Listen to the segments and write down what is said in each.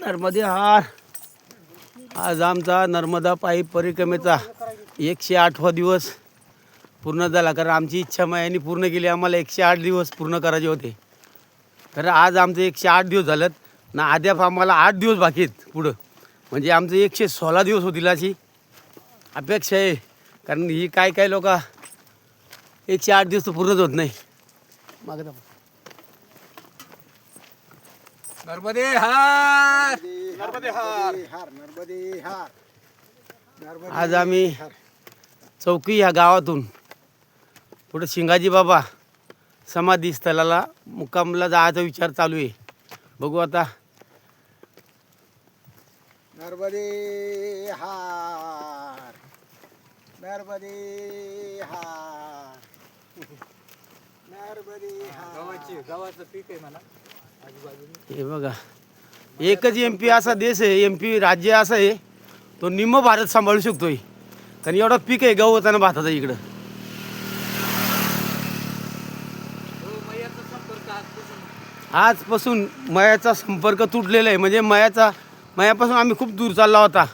नर्मदे हार. आज आमचा नर्मदा पायी परिक्रमेचा एकशे आठवा दिवस पूर्ण झाला. कारण आमची इच्छा मायाने पूर्ण केली. आम्हाला एकशे आठ दिवस पूर्ण करायचे होते. कारण आज आमचे एकशे आठ दिवस झालेत. ना अद्याप आम्हाला आठ दिवस बाकी आहेत पुढं. म्हणजे आमचे एकशे सोळा दिवस होतील अशी अपेक्षा आहे. कारण ही काय काय लोक एकशे आठ दिवस तर पूर्णच होत नाही. मागे नर्मदे हार! नर्मदे हार! हार नर्मदे हार! नर्मदे आज आम्ही चौकी ह्या गावातून पुढे शिंगाजी बाबा समाधी स्थळाला मुक्कामला जायचा विचार चालू आहे. बघू आता. नर्मदे हार! नर्मदे हार! नर्मदे हार गावाची गावाचं पीक आहे म्हणा. आजूबाजूने हे बघा. एकच एम पी असा देश आहे एम पी राज्य असं आहे. तो निम्म भारत सांभाळू शकतोय. कारण एवढा पीक आहे गहू होताना भाताचा इकडं. आजपासून मयाचा संपर्क तुटलेला आहे. म्हणजे मयाचा मयापासून आम्ही खूप दूर चालला होता.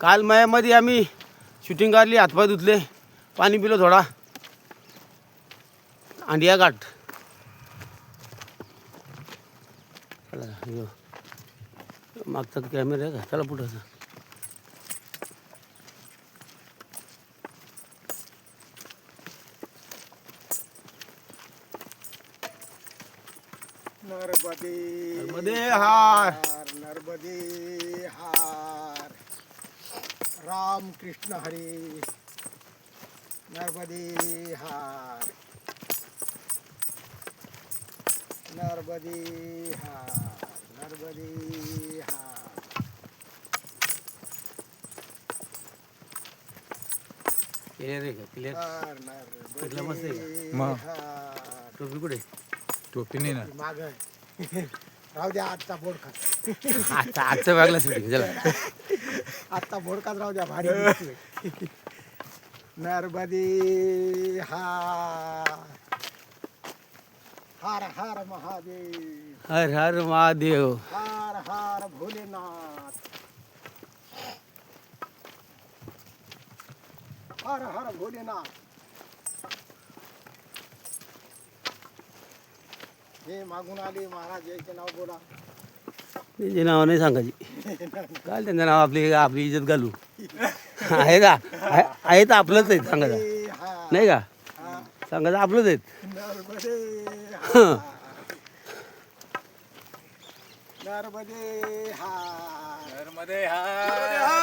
काल मयामध्ये आम्ही शूटिंग काढली हातपाय धुतले पाणी पिलो थोडा. अंडिया घाट. चला. मागचा कॅमेरा आहे का चला पुढं जा. नर्मदे नर्मदे हार. नर्मदे हार राम कृष्ण हरे नर्मदे हार नर्मदे हार नर्मदे हार क्लिअर आहे का? क्लिअर हार कुठला मस्त आहे नर्मदे मग. हार टोपी कुठे? टोपी नाही ना. माग राहू द्या आजचा बोर्ड खा आजचा आजचा वेगळा शूटिंग चला. आत्ता बोडकाच राहू द्या भारी. नर्मदे हार हार हार महादेव। हर हर महादेव। हार हार भोलेनाथ। हर हर भोलेनाथ। हे मागून आले महाराज याचे नाव बोला. त्यांचे नाव नाही सांगायची काय त्यांचं नाव? आपली आपली इज्जत घालू. आहे का? आहे- तर आपलंच आहे सांगायचं नाही का. सांगायचं आपलंच आहेत. नर्मदे हार. नर्मदे हार.